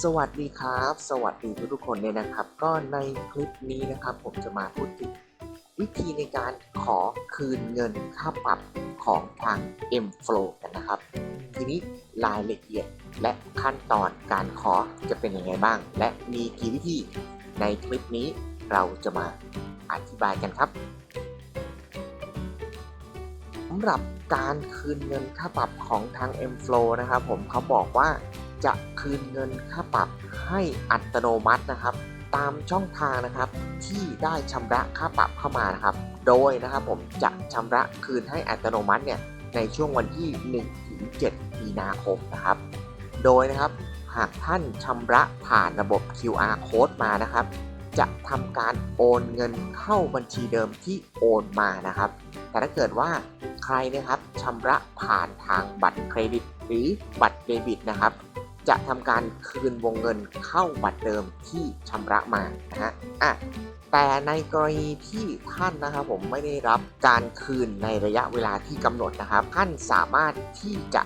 สวัสดีครับ สวัสดีทุกทุกคนเลยนะครับ ก็ในคลิปนี้นะครับ ผมจะมาพูดถึงวิธีในการขอคืนเงินค่าปรับของทาง M Flow กันนะครับ ทีนี้รายละเอียดและขั้นตอนการขอจะเป็นยังไงบ้าง และมีกี่วิธีในคลิปนี้เราจะมาอธิบายกันครับสำหรับการคืนเงินค่าปรับของทาง M Flow นะครับ ผมเขาบอกว่า จะคืนเงินค่าปรับให้อัตโนมัตินะครับ ตามช่องทางนะครับที่ได้ชำระค่าปรับเข้ามานะครับ โดยนะครับผมจะชำระคืนให้อัตโนมัติเนี่ยในช่วงวันที่1ถึง7มีนาคมนะครับ โดยนะครับหากท่านชำระผ่านระบบ QR code มานะครับ จะทำการโอนเงินเข้าบัญชีเดิมที่โอนมานะครับ แต่ถ้าเกิดว่าใครนะครับชำระผ่านทางบัตรเครดิต หรือบัตรเดบิตนะครับ จะทำการคืนวงเงินเข้าบัตรเดิมที่ชำระมานะฮะอะแต่ในกรณีที่ท่านนะครับผมไม่ได้รับการคืนในระยะเวลาที่กำหนดนะครับ ท่านสามารถที่จะ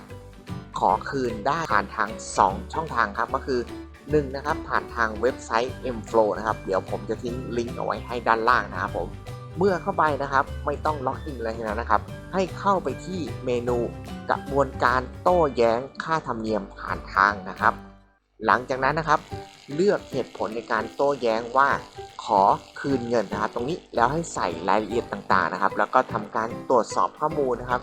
ขอคืนได้ผ่านทาง 2 ช่องทางครับก็คือ1นะครับผ่านทางเว็บไซต์ mflow นะครับ เดี๋ยวผมจะทิ้งลิงก์เอาไว้ให้ด้านล่างนะครับผม เมื่อเข้าไปนะครับ ไม่ต้องล็อกอินเลยนะครับ ให้เข้าไปที่เมนูกระบวนการโต้แย้งค่าธรรมเนียมผ่านทางนะครับ หลังจากนั้นนะครับ เลือกเหตุผลในการโต้แย้งว่าขอคืนเงินนะครับ ตรงนี้แล้วให้ใส่รายละเอียดต่างๆนะครับ แล้วก็ทำการตรวจสอบข้อมูลนะครับ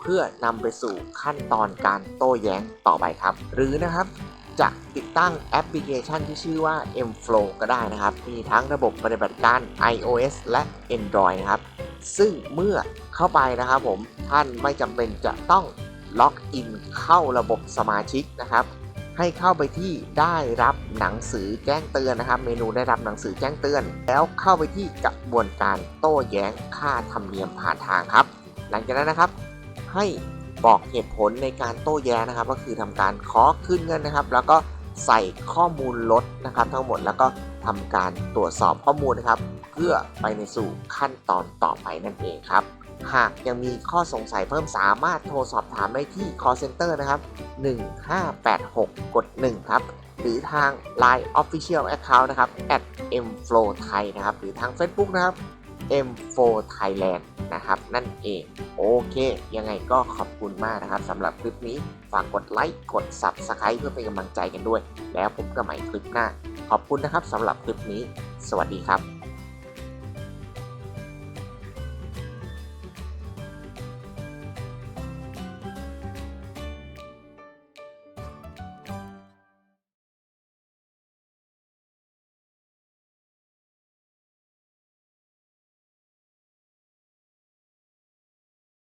เพื่อนำไปสู่ขั้นตอนการโต้แย้งต่อไปครับ หรือนะครับ จะติดตั้งแอปพลิเคชันที่ชื่อว่า mflow ก็ได้นะครับ มีทั้งระบบปฏิบัติการ iOS และ Android นะครับ ซึ่งเมื่อเข้าไปนะครับผมท่านไม่จำเป็นจะต้องล็อกอินเข้าระบบสมาชิกนะครับ ให้เข้าไปที่ได้รับหนังสือแจ้งเตือนนะครับ เมนูได้รับหนังสือแจ้งเตือน แล้วเข้าไปที่กระบวนการโต้แย้งค่าธรรมเนียมผ่านทางครับ หลังจากนั้นนะครับให้ บอกเหตุผลในการโต้แย้งนะครับ ก็คือทำการขอคืนเงินนะครับ แล้วก็ใส่ข้อมูลลดนะครับ ทั้งหมดแล้วก็ทำการตรวจสอบข้อมูลนะครับ เพื่อไปในสู่ขั้นตอนต่อไปนั่นเองครับ หากยังมีข้อสงสัยเพิ่มสามารถโทรสอบถามได้ที่ call center นะครับ 1586 กด 1 ครับ หรือทาง Line Official Account นะครับ @mflow thai นะครับ หรือทาง Facebook นะครับ m4 Thailand นะครับ นั่นเอง โอเค ยังไงก็ขอบคุณมากนะครับสำหรับคลิปนี้ ฝากกดไลค์ กด Subscribe เพื่อเป็นกำลังใจกันด้วย แล้วพบกันใหม่คลิปหน้า ขอบคุณนะครับสำหรับคลิปนี้ สวัสดีครับ